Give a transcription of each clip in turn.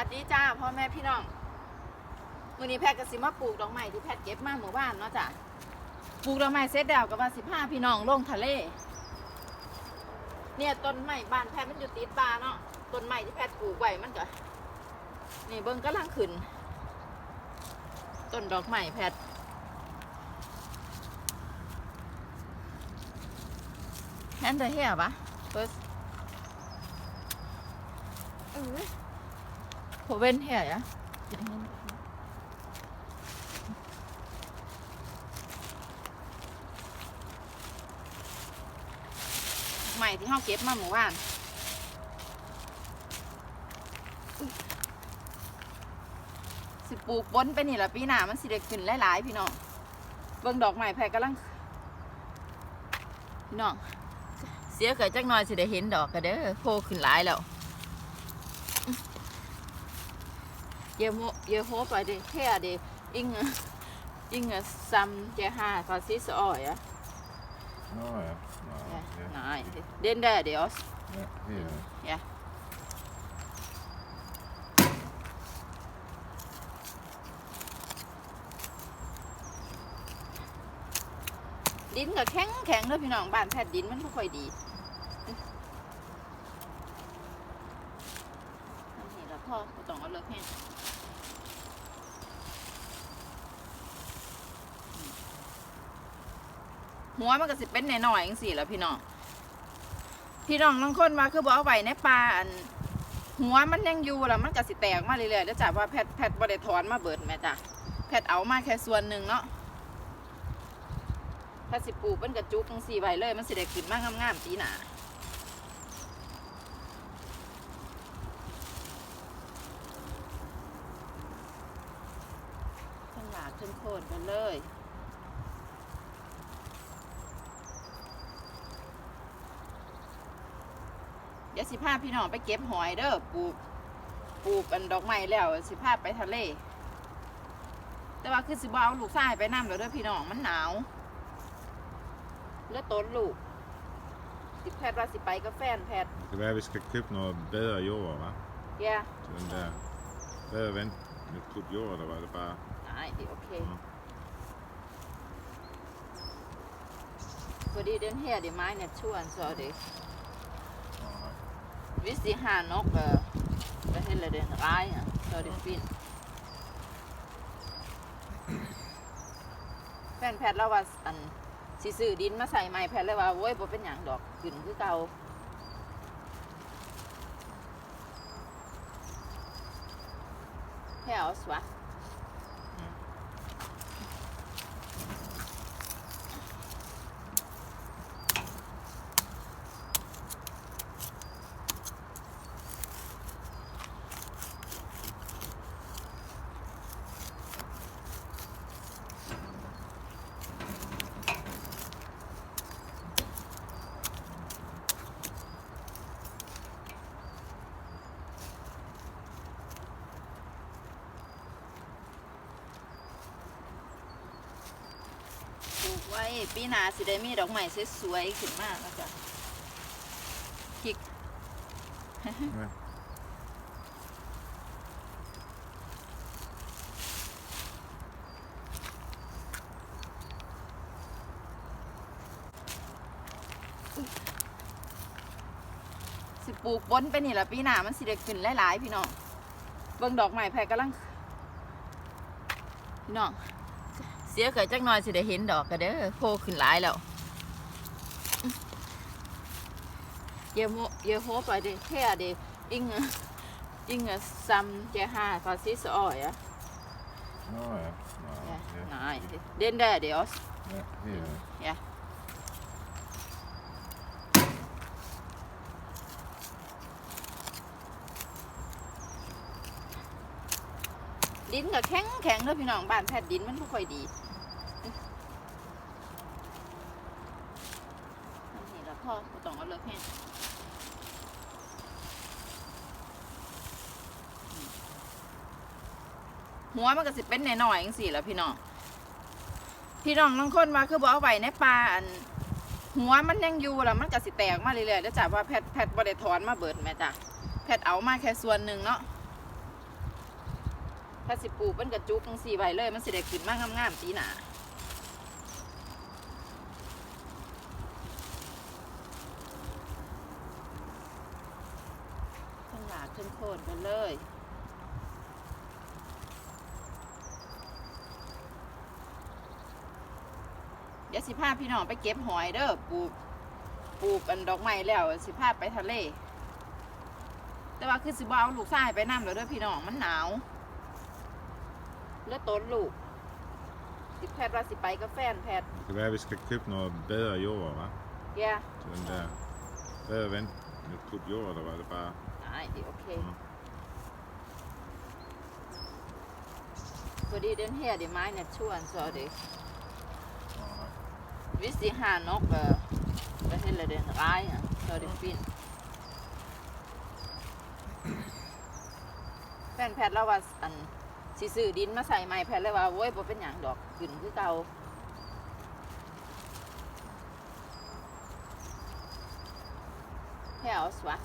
วัสดีจ้าพ่อแม่พี่น้องมื้อนี้แพทย์ก็สิมาปลูกดอกไม้ที่แพทย์เก็บมาหมู่บ้านเนาะจ้ะปลูกดอกไม้เสร็จแล้วก็ว่าสิพาพี่น้องลงทะเล เนี่ยต้นไม้บ้านแพทย์มันอยู่ติดป่าเนาะต้นไม้ที่แพทย์ปลูกไว้มันก็นี่เบิ่งกำลังขึ้นต้นดอกไม้แพทย์แฮนเดอร์เฮียปะ first เออผ มเป็นเหี้ยอะใหม่ที่ห้องเก็บมาหมู่บ้านอุ๊ยสิปลูกบนไปนี่ละปีหน้ามันสิได้ขึ้นหลายๆพี่น้อง เบิ่งดอกใหม่แพรกำลัง พี่น้อง เสียเกิดจักหน่อยสิได้เห็นดอกกันเด้อโผล่ขึ้นหลายแล้ว Jeg må, jeg håber det her det ingen, ingen som jeg har fra sidste år, ja. Nå ja. Nå, ja. ja. Nej, det- den der er det også. ja det er det. Ja. ดินก็แข็งแข็งเลยพี่น้องบ้านแพทย์ดินมันไม่ค่อยดีนี่แล้วพ่อบ่ต้องเอาเลิกแห้ง หัวมันก็สิเป็นหน่อยๆจังสี่แล้วพี่น้อง พี่น้องบางคนมาคือบอกเอาไว้ในป่าอันหัวมันยังอยู่แล้วมันก็สิแตกมาเรื่อยๆแล้วจ้ะว่าแพทแพทบ่ได้ถอนมาเบิดแม่จ้ะแพทเอามาแค่ส่วนหนึ่งเนาะถ้าสิปลูกเป็นกระจุกจังสี่ใบเลย มันสิได้ขึ้นมากงามๆปีหนาทั้งหลากทั้งโคนกันเลย ดี๋ยวสิพาพี่น้องไปเก็บหอยเด้อปลูกปลูกอันดอกไม้แล้วสิพาไปทะเล แต่ว่าคือสิบ่เอาลูกชายไปน้ำแล้วเด้อพี่น้องมันหนาวแล้วต้นลูกสิแพทย์ว่าสิไปกับแฟนแพทย์ Det kan være, at vi skal købe noget bedre jord, hva'? แย่ Til den der. Bedre vent med kub jord, eller var det bare... ไอ้ดีโอเค Mm. พอดีเดินเฮียเดี๋ยวไม้เนี่ยชวนซอเด็ Nå, nej. Hvis de har nok, øh, hvad hedder det, rejer, så er det fint. แฟนแพทย์แล้วว่าอันสิซื้อดินมาใส่ไม้แพทย์เลยว่าโว้ยบ่เป็นหยังดอกขึ้นคือเก่าแค่เอาสวะ ปีหนาสิได้มีดอกไม้สวยๆขึ้นมาแล้วจ้ะพริกสิปลูกบนไปนี่ละปีหนามันสิได้ขึ้นหลายๆพี่น้องเบิ่งดอกไม้แพรกำลังพี่น้อง สียเกิดจักหน่อยสิได้เห็นดอกกันเด้อโผล่ขึ้นหลายแล้ว Jeg må, jeg håber det her det ingen, ingen som jeg har fra sidste år, ja. Nå ja. Nå, ja. ja. Nej, det- den der er det også. Ja, det er det. Ja. Đ ดินก็แข็งแข็งเลยพี่น้องบ้านแพทย์ดินมันไม่ค่อยดีนนี้แล้วพ่อต้องเอาเลิกแห้งหัวมันก็สิเป็นหน่อยๆจังสี่แหล้วพี่น้อง พี่น้องบางคนมาคือบอกเอาไว้ในป่าอันหัวมันยังอยู่แล้วมันก็สิแตกมาเรื่อยๆแล้วจ้ะว่าแพทย์แพทย์บ่ได้ถอนมาเบิดแม่จ้ะแพทย์เอามาแค่ส่วนหนึ่งเนาะ ถ้าสิปลูกเป็นกระจุกจังสี่ใบเลย มันสิได้ขึ้นมากงามๆปีหนาขึ้นหลากขึ้นโคนไปเลยเดี๋ยวสิพาพี่น้องไปเก็บหอยเด้อปลูกปลูกกันดอกไม้แล้วสิพาไปทะเล แต่ว่าคือสิบ่เอาลูกชายไปน้ำแล้วเด้อพี่น้องมันหนาว แล้วต้นลูกสิแพทย์ว่าสิไปกับแฟนแพทย์ Det kan være, at vi skal købe noget bedre jord, hva'? แย่ Til den der bedre vand. Noget klub jord, eller var det bare... ไอ้ดีโอเค Mm. พอดีเดินเฮียเดี๋ยวไม้เนี่ยชวนซอเด็ Nej. วิสิหานกเออไปเห็นเลยเดินร้ายอะซอเด็ฟินแฟนแพทย์เราว่าอัน สิซื้อดินมาใส่ไม้แพทย์เลยว่าโว้ยบ่เป็นหยังดอกขึ้นคือเก่าแค่เอาสวะ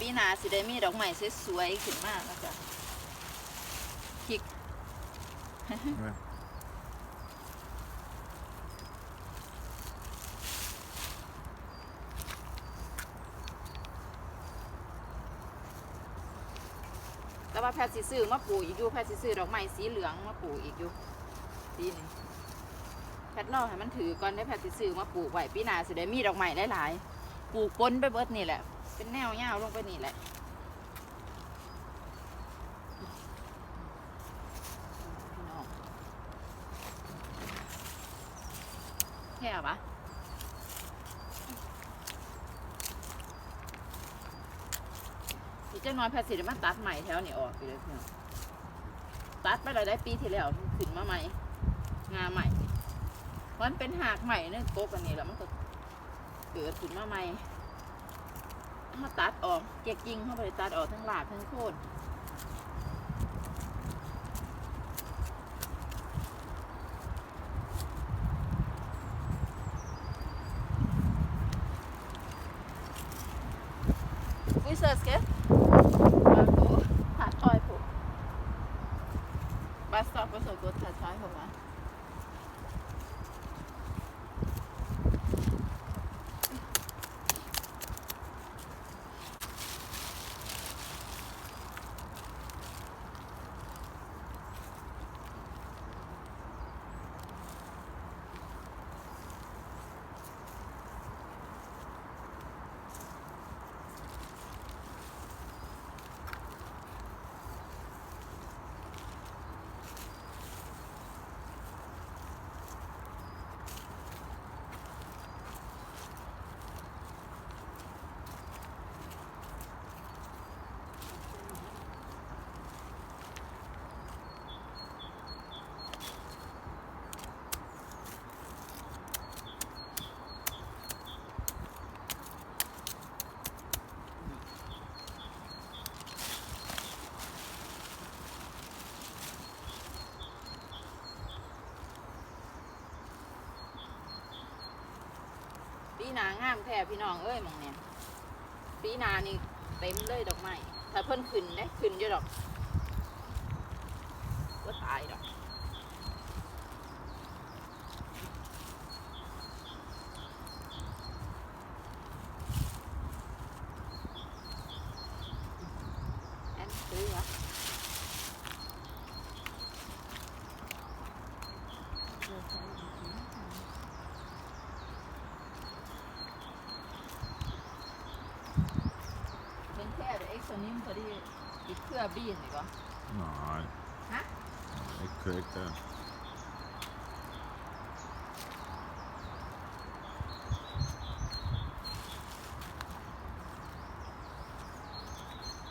ปีหน้าสิได้มีดอกไม้สวยๆขึ้นมาแล้วจ้ะพริกแต่ว่าแพทย์สิซื้อมาปลูกอีกอยู่แพทย์สิซื้อดอกไม้สีเหลืองมาปลูกอีกอยู่ปีนี้แพทย์รอให้มันถือก่อนได้แพทย์สิซื้อมาปลูกไว้ปีหน้าสิได้มีดอกไม้หลายๆปลูกปนไปเบิดนี่แหละ เป็นแนวยาวลงไปนี่แหละพี่น้องแค่ปะพี่เจ้าน้อยแพทย์สิได้มาตัดใหม่แถวนี่ออกไปเลยเพี่องตัดไปแล้วได้ปีที่แล้วขึ้นมาใหม่งาใหม่มันเป็นหากใหม่เนี่ยโกกันนี้แล้วมันก็เกิดขึ้นมาใหม่ เขาตัดออกเก็กกิ่งเขาไปตัดออกทั้งหลากทั้งโคนวิเซอร์สเกต หนางามแท้พี่น้องเอ้ยมองเนี่ยปีหนานี่เต็มเลยดอกไม้ถ้าเพิ่นขึ้นได้ขึ้นเยอะดอกก็ตายดอก นี้มันพอดีอีกเครือบี้หน่อยก็ Nej. Hä? Nej, ikke kører ikke der.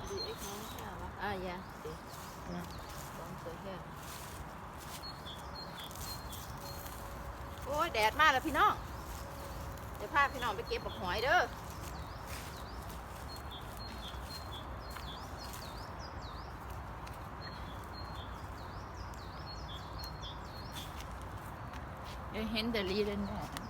อดีไอ้น้องแค่ะอะยาสิอยแค่โอ้ยแดดมากแล้วพี่น้อง เดี๋ยวพาพี่น้องไปเก็บปักหอยเด้อ เดี๋ยว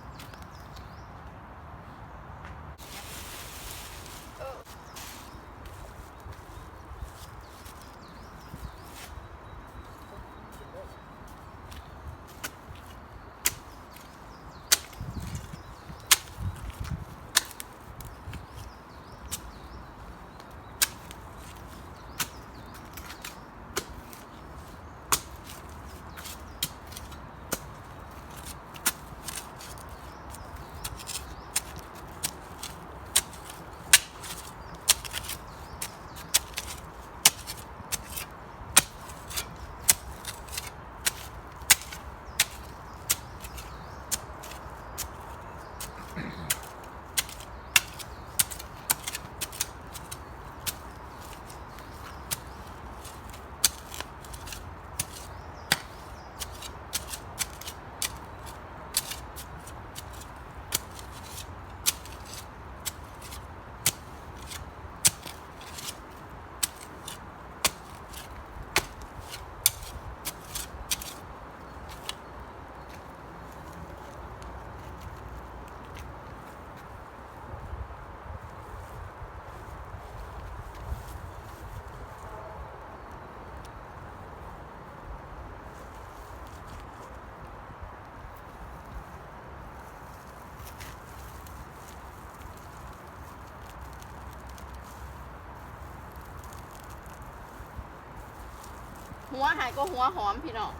หัวหายก็หัวหอมพี่น้อง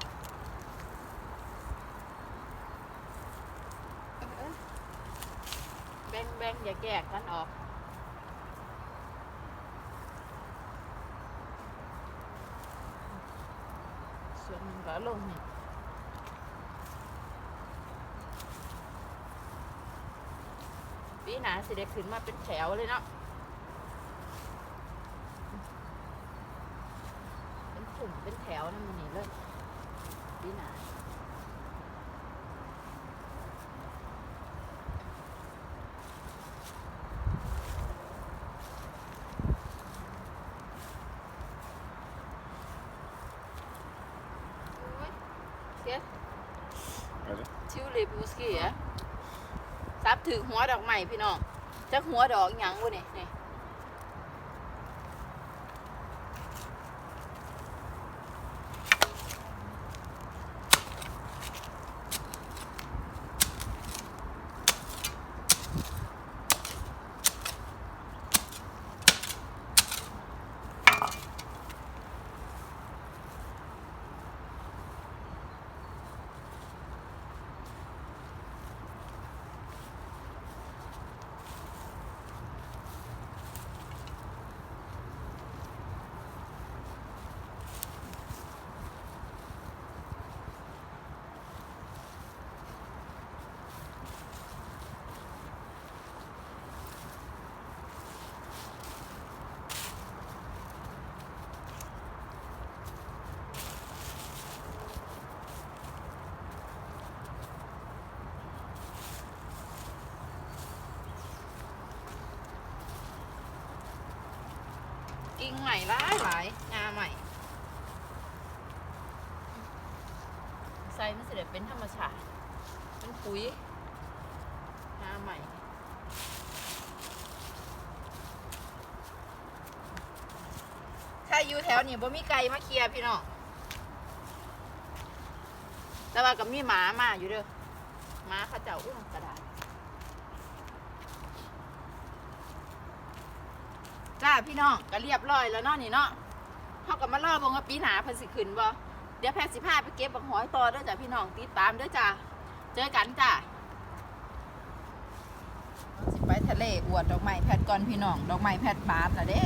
เอ้ยแบ่งแบ่งอย่าแกกกันออกส่วนหนึ่งก็ลงนี่ปีหนาสิได้ขึ้นมาเป็นแถวเลยเนาะ เป็นกลุ่มเป็นแถวนั่นมันนี่เลยปีหนาโอ้ยเสีย Eller? ชิวเลยบูสกี้อะซับถือหัวดอกใหม่พี่น้องจักหัวดอกหยังวะนี่นี่กิ่ งใหม่หลายหลายงาใหม่ใส่มันสิเดเป็นธรรมชาติเป็นปุ๋ยงาใหม่ถ้าอยู่แถวนี้บ่มีไก่มาเคลียร์พี่น้องแต่ว่าก็มีหมามาอยู่เด้อหมาเขาเจ้าอุ้มกระดาษ จ้าพี่น้องก็เรียบร้อยแล้วเนาะนี่เนาะเขาก็มาล่อบงว่าปีหนาเพิ่นสิขึ้นบ่เดี๋ยวแพทย์สิพาไปเก็บบักหอยต่อเด้อจ้าพี่น้องติดตามเด้อจ้าเจอกันจ้าสิไปทะเลอวดดอกไม้แพทย์ก่อนพี่น้องดอกไม้แพทย์บาดละเด้